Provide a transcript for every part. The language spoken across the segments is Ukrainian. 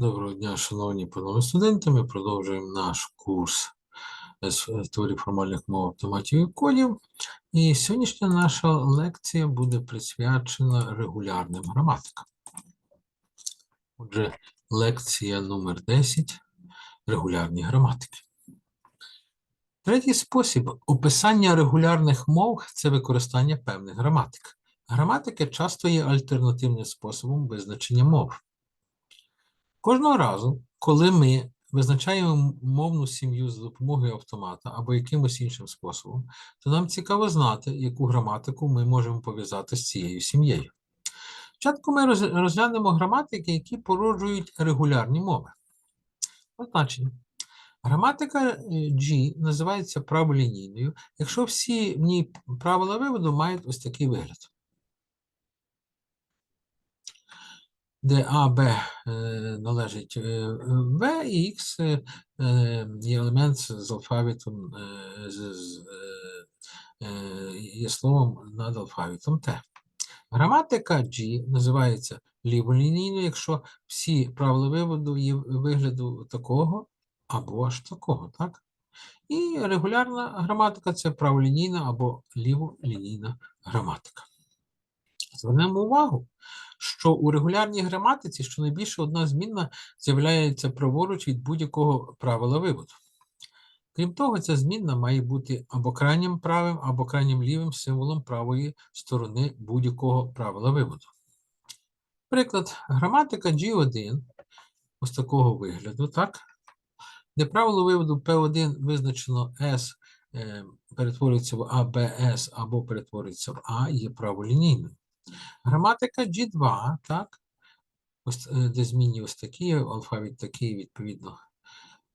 Доброго дня, шановні панове студенти. Ми продовжуємо наш курс теорії формальних мов автоматів і кодів. І сьогоднішня наша лекція буде присвячена регулярним граматикам. Отже, лекція номер 10 регулярні граматики. Третій спосіб описання регулярних мов це використання певних граматик. Граматики часто є альтернативним способом визначення мов. Кожного разу, коли ми визначаємо мовну сім'ю за допомогою автомата або якимось іншим способом, то нам цікаво знати, яку граматику ми можемо пов'язати з цією сім'єю. Спочатку ми розглянемо граматики, які породжують регулярні мови. Позначення. Граматика е, G називається праволінійною, якщо всі в ній правила виводу мають ось такий вигляд. Де А, Б е, належить е, В, і Х е, є елемент з алфавітом, з, є словом над алфавітом Т. Граматика G називається ліволінійною, якщо всі правила виводу є вигляду такого або аж такого, так? І регулярна граматика це праволінійна або ліволінійна граматика. Звернемо увагу, що у регулярній граматиці щонайбільше одна змінна з'являється праворуч від будь-якого правила виводу. Крім того, ця змінна має бути або крайнім правим, або крайнім лівим символом правої сторони будь-якого правила виводу. Приклад, граматика G1 ось такого вигляду, так? Де правило виводу P1 визначено S е, перетворюється в ABS або перетворюється в А, є праволінійною. Граматика G2, так? Ось, е, де змінні ось такі, алфавіт такий, відповідно.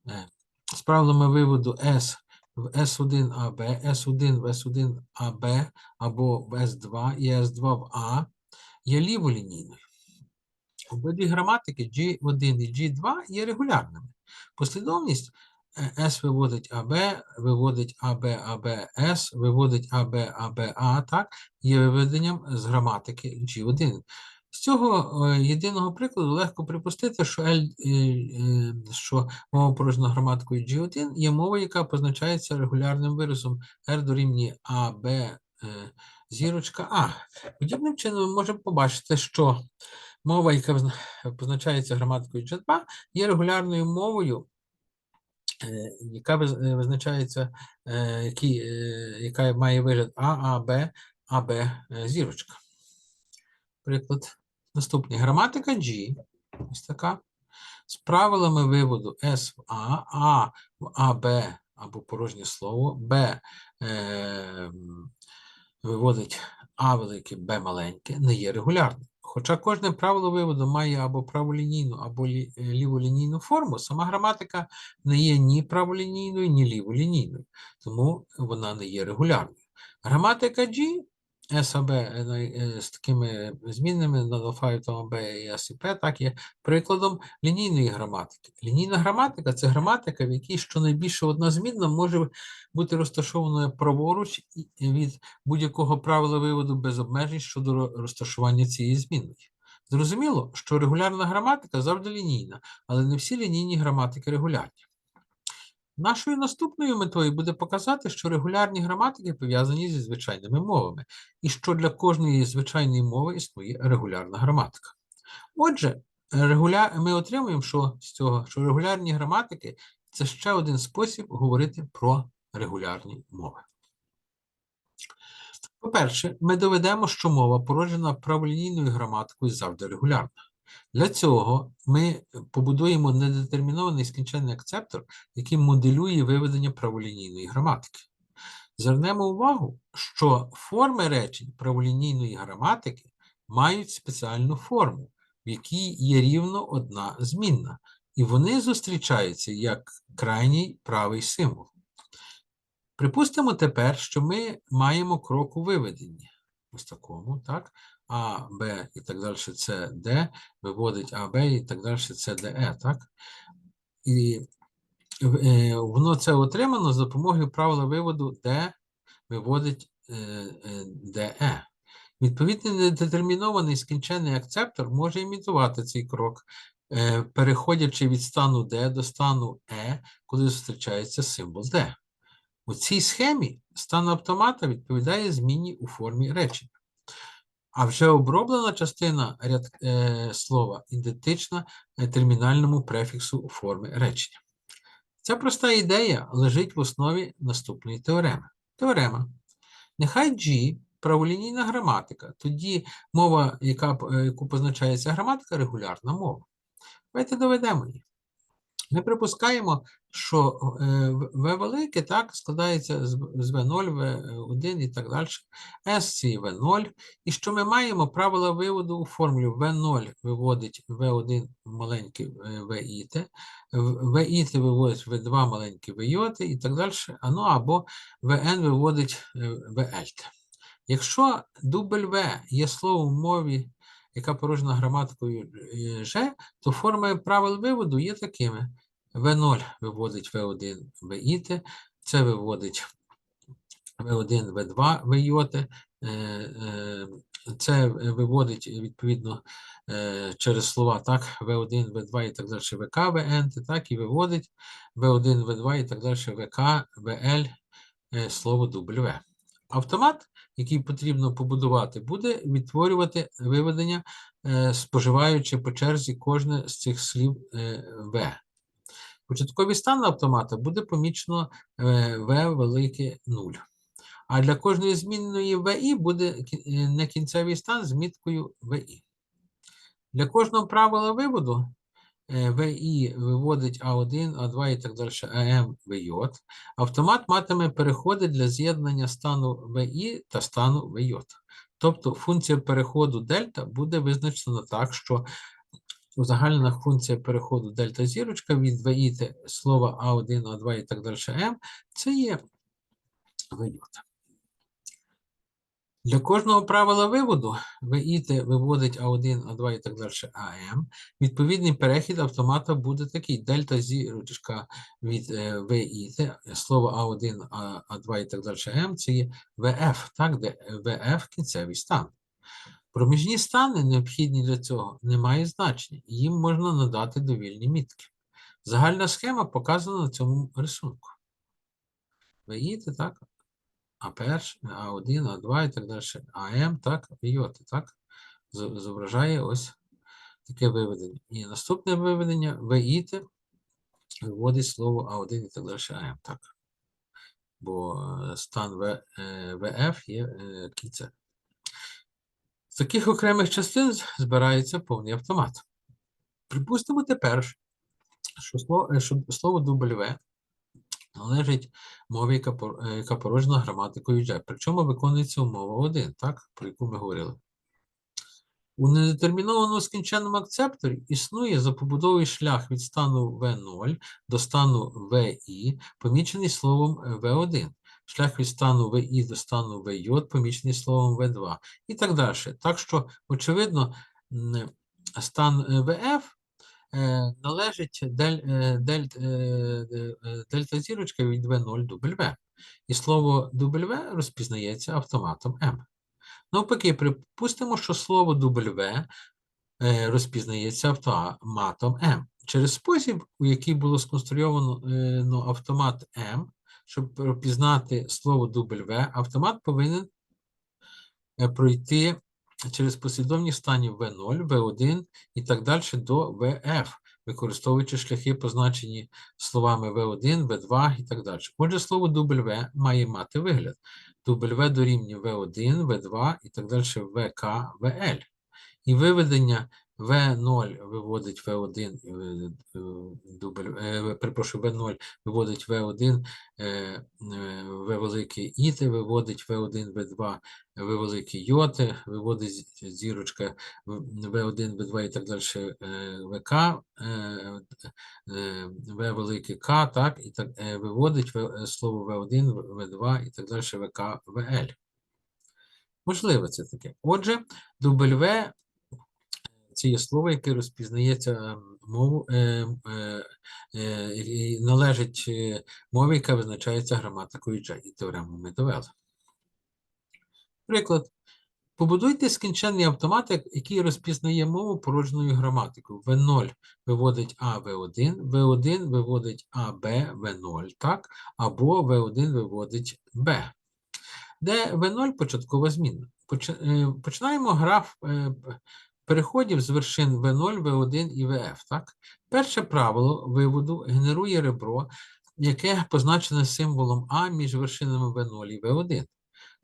е, З правилами виводу S в S1AB, S1 в S1AB або в S2 і S2 в А є ліволінійною. Обидві граматики G1 і G2 є регулярними. Послідовність S виводить AB, виводить AB, AB, S, виводить AB, AB, A, так, є виведенням з граматики G1. З цього е, єдиного прикладу легко припустити, що, L, е, е, що мова порожна граматикою G1 є мова, яка позначається регулярним виразом R дорівнює B, е, зірочка А. Подібним чином ми можемо побачити, що мова, яка позначається граматикою G2, є регулярною мовою, яка е, визначається, е, які, е, яка має вигляд А, А, Б, А, Б, е, зірочка. Приклад. Наступний. Граматика G. Ось така. З правилами виводу S в А, А в АБ або порожнє слово, Б е, виводить А велике, Б маленьке, не є регулярним. Хоча кожне правило виводу має або праволінійну, або е, ліволінійну форму, сама граматика не є ні праволінійною, ні ліволінійною, тому вона не є регулярною. Граматика G САБ е, е, з такими змінними над алфавітом АБ і С і П, так є прикладом лінійної граматики. Лінійна граматика це граматика, в якій щонайбільше одна змінна може бути розташованою праворуч від будь-якого правила виводу без обмежень щодо розташування цієї змінної. Зрозуміло, що регулярна граматика завжди лінійна, але не всі лінійні граматики регулярні. Нашою наступною метою буде показати, що регулярні граматики пов'язані зі звичайними мовами, і що для кожної звичайної мови існує регулярна граматика. Отже, регуля... ми отримуємо що з цього, що регулярні граматики це ще один спосіб говорити про регулярні мови. По-перше, ми доведемо, що мова, породжена праволінійною граматикою, завжди регулярна. Для цього ми побудуємо недетермінований скінченний акцептор, який моделює виведення праволінійної граматики. Звернемо увагу, що форми речень праволінійної граматики мають спеціальну форму, в якій є рівно одна змінна, і вони зустрічаються як крайній правий символ. Припустимо тепер, що ми маємо крок у виведенні. Ось такому, так? А, Б і так далі це Д, виводить А, Б і так далі це ДЕ, так? І е, воно це отримано за допомогою правила виводу Д виводить е, е, ДЕ. Відповідний недетермінований скінчений акцептор може імітувати цей крок е, переходячи від стану D до стану E, коли зустрічається символ D. У цій схемі стан автомата відповідає зміні у формі речення. А вже оброблена частина ряд, е, слова ідентична е, термінальному префіксу у формі речення. Ця проста ідея лежить в основі наступної теореми. Теорема. Нехай G праволінійна граматика, тоді мова, яка, е, яку позначається граматика, регулярна мова. Давайте доведемо її. Ми припускаємо, що е, В велике так складається з В- з В0, В1 і так далі, S це В0, і що ми маємо? Правила виводу у формулі. В0 виводить В1 маленький е, ВІТ, ВІТ виводить В2 маленький ВЙ і так далі, ну або ВН виводить е, ВЛ. Якщо дубль В є словом в мові, яка порожена граматикою е, Ж, то форми правил виводу є такими. В0 виводить В1 ВІТ, це виводить В1 В2 ВЙ, е, е, це виводить відповідно е, через слова так, В1, В2 і так далі ВК, ВН, так, і виводить В1, В2 і так далі ВК, ВЛ, е, слово W. Автомат, який потрібно побудувати, буде відтворювати виведення, е, споживаючи по черзі кожне з цих слів е, В. Початковий стан автомата буде помічено е, В велике 0. А для кожної змінної ВІ буде кі- е, некінцевий стан з міткою ВІ. Для кожного правила виводу ВІ виводить А1, А2 і так далі, АМ, ВЙ. Автомат матиме переходи для з'єднання стану ВІ та стану ВЙ. Тобто функція переходу дельта буде визначена так, що узагальнена функція переходу дельта зірочка від ВІ слова А1, А2 і так далі М це є ВЙ. Для кожного правила виводу ВІТ виводить А1, А2 і так далі АМ. Відповідний перехід автомата буде такий. Дельта зірочка від е, ВІТ, слово А1, А- А2 і так далі М, це є ВФ, так, де ВФ кінцевий стан. Проміжні стани, необхідні для цього, не мають значення, їм можна надати довільні мітки. Загальна схема показана на цьому рисунку. ВІТ, так, А1, А1, А2 і так далі, АМ, так, Йоти, так, зображає ось таке виведення. І наступне виведення ВІТ виводить слово А1 і так далі, АМ, так. Бо е, стан В, е, ВФ є е, кінцем. З таких окремих частин збирається повний автомат. Припустимо тепер, що слово, що слово W належить мові, яка е, порожена граматикою J. Причому виконується умова 1, так, про яку ми говорили. У недетермінованому скінченному акцепторі існує за побудовою шлях від стану V0 до стану VI, помічений словом е, V1. Шлях від стану VI до стану VJ, помічений словом V2 і так далі. Так що, очевидно, стан е, е, належить дель, е, дель, е, е, е, дельта зірочка від V0 до W. І слово W розпізнається автоматом M. Навпаки, припустимо, що слово W е, розпізнається автоматом M. Через спосіб, у який було сконструйовано е, автомат M, щоб пропізнати слово W, автомат повинен е, пройти через послідовність станів V0, V1 і так далі до VF, використовуючи шляхи, позначені словами V1, V2 і так далі. Отже, слово W має мати вигляд. W дорівнює V1, V2 і так далі VK, VL. І виведення V0 виводить V1, е, е, W, е, перепрошую, V0 виводить V1, е, е, V великий іт, виводить V1, V2, V великий йоти, виводить зірочка в- V1, V2 і так далі ВК, В великий К, так, і так, виводить В- слово V1, V2 і так далі ВК, VL. Можливо, це таке. Отже, W це є слово, яке розпізнається ем, мову, е, е, е, і належить е, мові, яка визначається граматикою J, і теорему ми. Приклад. Побудуйте скінченний автомат, який розпізнає мову породженою граматикою. В0 виводить А, В1, В1 виводить А, Б, В0, так? Або В1 виводить Б. Де В0 початкова змінна. Е, Починаємо граф е, переходів з вершин В0, В1 і ВФ. Так? Перше правило виводу генерує ребро, яке позначене символом А між вершинами В0 і В1.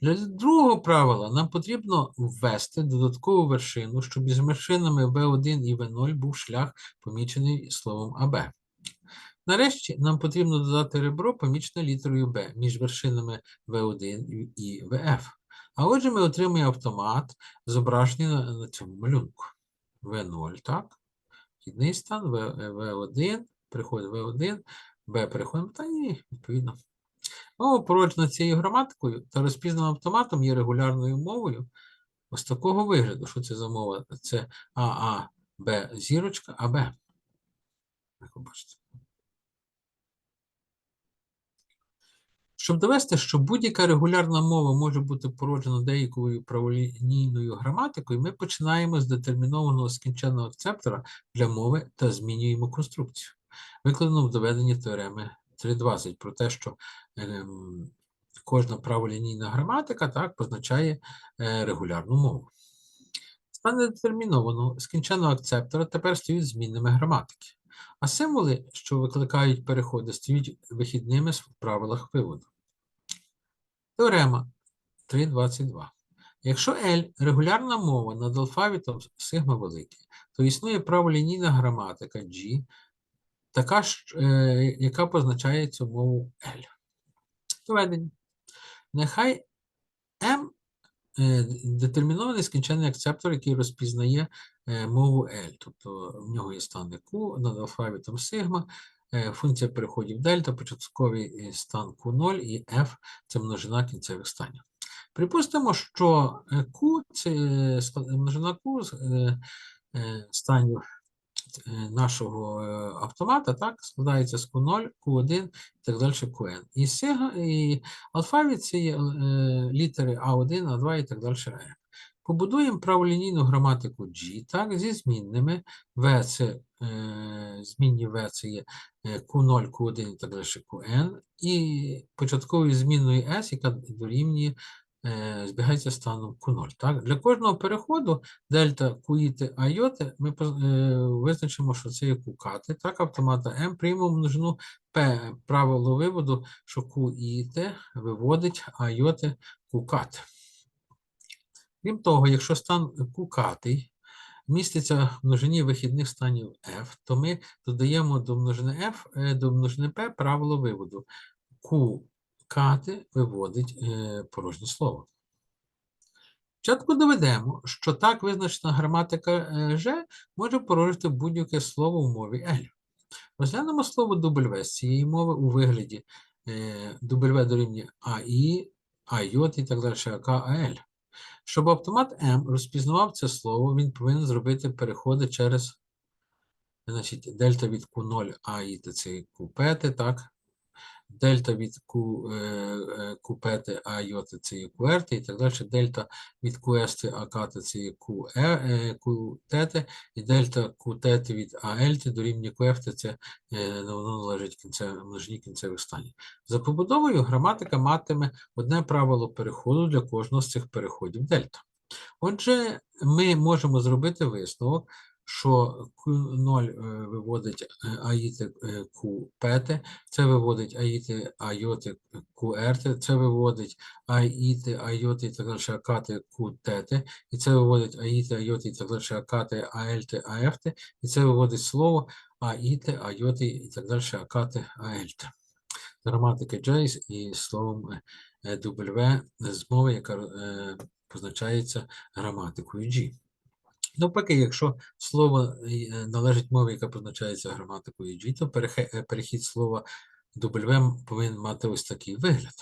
Для другого правила нам потрібно ввести додаткову вершину, щоб між вершинами В1 і В0 був шлях, помічений словом АБ. Нарешті нам потрібно додати ребро, помічене літерою Б між вершинами В1 і- ВФ. А отже, ми отримуємо автомат, зображений на, цьому малюнку. В0, так? Вхідний стан, В, В1, переходить В1, Б переходимо, та і відповідно. Мова породжена цією граматикою та розпізнана автоматом є регулярною мовою ось такого вигляду. Що це за мова? Це АА, Б, зірочка, АБ. Як ви бачите. Щоб довести, що будь-яка регулярна мова може бути породжена деякою праволінійною граматикою, ми починаємо з детермінованого скінченного акцептора для мови та змінюємо конструкцію. Викладено в доведенні теореми 3.20 про те, що ем, кожна праволінійна граматика так, позначає е, регулярну мову. Стан недетермінованого скінченного акцептора тепер стають змінними граматики, а символи, що викликають переходи, стають вихідними в правилах виводу. Теорема 3.22. Якщо L регулярна мова над алфавітом сигма великий, то існує праволінійна граматика G, така ж, е, яка позначає цю мову L. Доведення. Нехай M е, детермінований скінчений акцептор, який розпізнає е, мову L. Тобто в нього є стан Q над алфавітом сигма, функція переходів дельта, початковий е, стан Q0 і F це множина кінцевих станів. Припустимо, що е, Q це е, множина Q е, е, станів е, нашого е, автомата, так, складається з Q0, Q1 і так далі Qn. І, сига, і алфавіт це є е, літери А1, А2 і так далі. Е. Побудуємо праволінійну граматику G, так, зі змінними. В це е, змінні В це є е, Q0, Q1 і так далі Qn. І початковою змінною S, яка дорівнює е, збігається станом Q0. Так? Для кожного переходу дельта куїти айоти ми е, визначимо, що це є кукати. Так, автомата M приймемо множину P правило виводу, що куїти виводить айоти кукати. Крім того, якщо стан кукатий міститься в множині вихідних станів F, то ми додаємо до множини F, е, до множини P правило виводу. Кукати виводить е, порожнє слово. Спочатку доведемо, що так визначена граматика е, Ж може порожити будь-яке слово в мові L. Розглянемо слово W з цієї мови у вигляді W дорівнює АІ, АЙ і так далі, АК. Щоб автомат M розпізнавав це слово, він повинен зробити переходи через значить, дельта від Q0 АІ та це QP, так? Дельта від Q, е, QP, це є QRT і так далі. Дельта від QS, АК це є QT, і дельта QT від AL дорівнює QF, це е, воно належить кінцев, множині кінцевих станів. За побудовою граматика матиме одне правило переходу для кожного з цих переходів дельта. Отже, ми можемо зробити висновок, що Q0 е, виводить е, аїти е, QPT, це виводить аїти айоти QRT, це виводить аїти айоти і так далі акати QTT, і це виводить аїти айоти і так далі акати АЛТ АФТ, і це виводить слово аїти айоти і так далі акати АЛТ. Граматика J і словом W з мови, яка позначається граматикою G. Навпаки, якщо слово е, належить мові, яка позначається граматикою G, то е, перехід слова W повинен мати ось такий вигляд,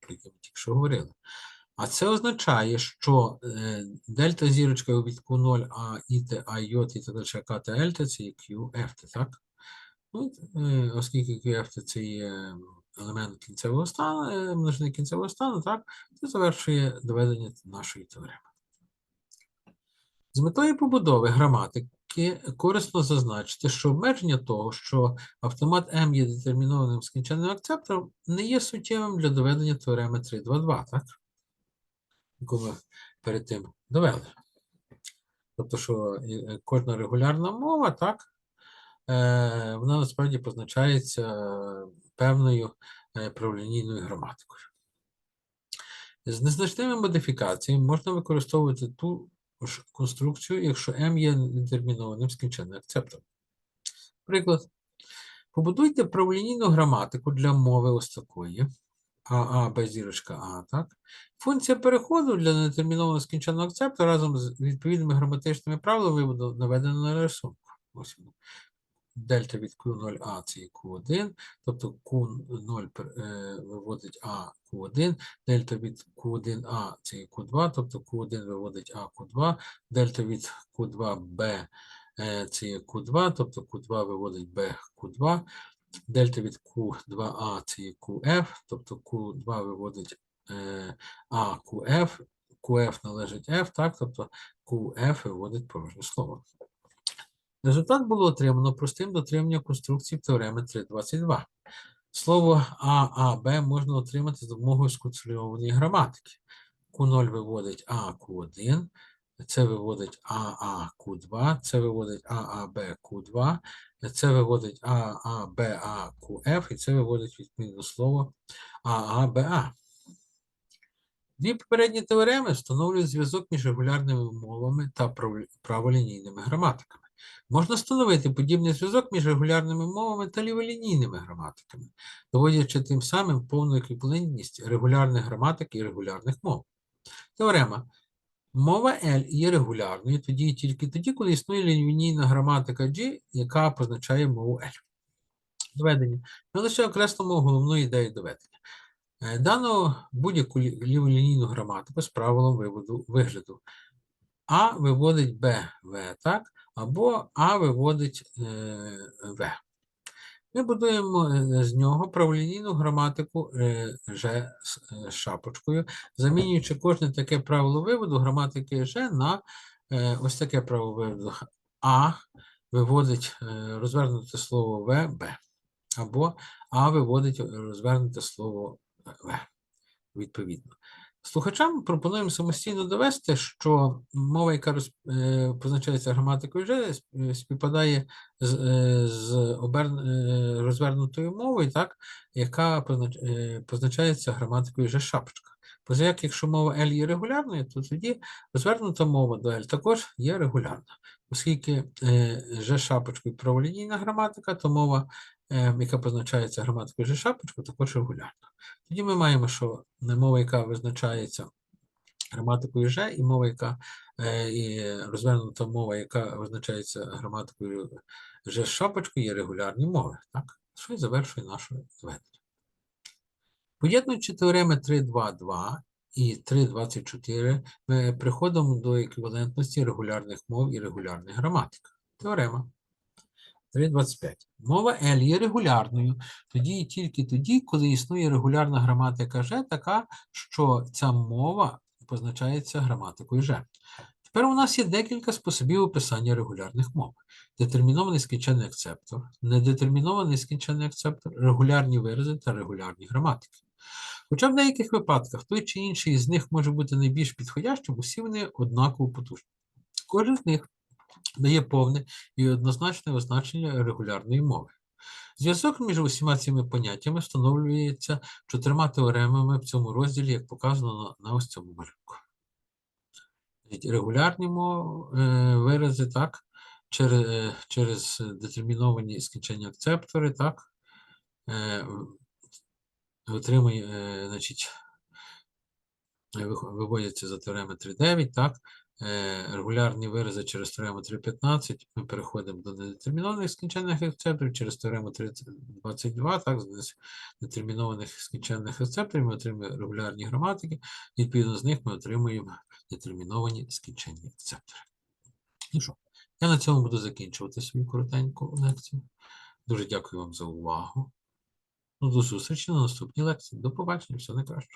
про який ми тільки що говорили. А це означає, що е, дельта зірочка від Q0, а іт, а йот і так далі, К та L, це є QF, так? Ну, е, оскільки QF це є елемент кінцевого стану, е, множини кінцевого стану, так, це завершує доведення нашої теореми. З метою побудови граматики корисно зазначити, що обмеження того, що автомат М є детермінованим скінченним акцептором, не є суттєвим для доведення теореми 3.2.2, так? Яку ми перед тим довели. Тобто, що е, кожна регулярна мова, так, е, вона насправді позначається е, певною е, праволінійною граматикою. З незначними модифікаціями можна використовувати ту конструкцію, якщо m є нетермінованим скінченним акцептом. Приклад. Побудуйте праволінійну граматику для мови ось такої. АА Б, зірочка А, так? Функція переходу для нетермінованого скінченного акцепту разом з відповідними граматичними правилами буде наведена на рисунку. Дельта від Q0A це є Q1, тобто Q0 е, виводить А Q1, дельта від Q1A це є Q2, тобто Q1 виводить А Q2, дельта від Q2B е, це є Q2, тобто Q2 виводить B Q2, дельта від Q2A це є QF, тобто Q2 виводить е, А QF, QF належить F, так, тобто QF виводить порожнє слово. Результат було отримано простим дотриманням конструкції теореми 3.22. Слово ААБ можна отримати за допомогою сконструйованої граматики. Q0 виводить А Q1, це виводить АА Q2, це виводить ААБ Q2, це виводить ААБА QF, і це виводить відповідно слово ААБА. Дві попередні теореми встановлюють зв'язок між регулярними мовами та праволінійними граматиками. Можна встановити подібний зв'язок між регулярними мовами та ліволінійними граматиками, доводячи тим самим повну еквівалентність регулярних граматик і регулярних мов. Теорема. Мова L є регулярною тоді і тільки тоді, коли існує лінійна граматика G, яка позначає мову L. Доведення. Ми лише окреслимо головну ідею доведення. Е, Дано будь-яку лі- ліволінійну граматику з правилом виводу вигляду. А виводить Б, В, так? Або А виводить е, В. Ми будуємо е, з нього праволінійну граматику е, Ж з шапочкою, замінюючи кожне таке правило виводу граматики Ж на ось таке правило виводу. А виводить розвернуте слово В, Б. Або А виводить розвернуте слово В. Відповідно. Слухачам пропонуємо самостійно довести, що мова, яка е, позначається граматикою Ж, е, співпадає з, е, з обер, е, розвернутою мовою, так, яка е, позначається граматикою Ж шапочка. Позаяк, якщо мова L є регулярною, то тоді розвернута мова до L також є регулярна. Оскільки е, Ж шапочкою праволінійна граматика, то мова, е, яка позначається граматикою Ж шапочкою, також регулярна. Тоді ми маємо, що мова, яка визначається граматикою Ж, і мова, яка е, і розвернута мова, яка визначається граматикою Ж шапочкою, є регулярні мови. Так? Що і завершує наше зведення. Поєднуючи теореми 3.2.2 і 3.24, ми приходимо до еквівалентності регулярних мов і регулярних граматик. Теорема 3.25. Мова L є регулярною тоді і тільки тоді, коли існує регулярна граматика Ж, така, що ця мова позначається граматикою Ж. Тепер у нас є декілька способів описання регулярних мов. Детермінований скінченний акцептор, недетермінований скінченний акцептор, регулярні вирази та регулярні граматики. Хоча в деяких випадках той чи інший з них може бути найбільш підходящим, усі вони однаково потужні. Кожен з них дає повне і однозначне означення регулярної мови. Зв'язок між усіма цими поняттями встановлюється чотирма теоремами в цьому розділі, як показано на, ось цьому малюнку. Регулярні мови, е, вирази, так, через, е, через детерміновані скінчення акцептори, так, отримує, е, значить, е, виводяться за теореми 3.9, так, е, регулярні вирази через теорему 3.15, ми переходимо до недетермінованих скінченних акцепторів, через теорему 3.22, так, з детермінованих скінченних акцепторів ми отримуємо регулярні граматики, відповідно з них ми отримуємо детерміновані скінченні акцептори. Ну що, я на цьому буду закінчувати свою коротеньку лекцію. Дуже дякую вам за увагу. Ну, до зустрічі на наступній лекції. До побачення, все найкраще.